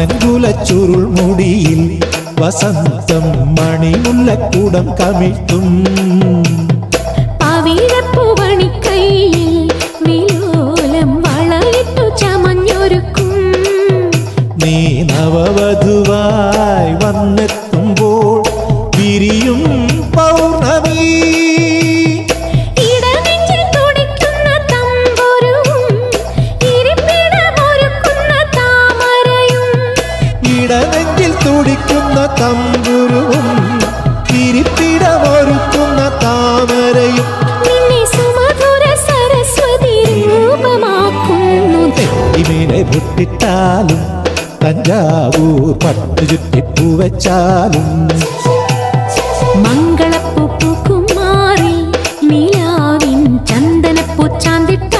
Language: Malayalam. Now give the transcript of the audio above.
പനങ്കുല ചുരുൾ മുടിയിൽ വസന്തം മണിമുല്ലക്കൂടം കമിഴ്ത്തും. നീ നവവധുവായി വന്നെത്തുമ്പോൾ വിരിയും ഇടനെഞ്ചിൽ തുടിക്കുന്ന തമ്പുരുവും കിരിപ്പിടമൊരുക്കുന്ന താമരയും പൊട്ടിട്ടാലും തഞ്ചാവൂർ പട്ടു ചുറ്റിപ്പൂവച്ചാലും മംഗളപ്പൂ പൂക്കുമാറി നീലാവിൻ ചന്ദനപ്പൂ ചാന്തിട്ട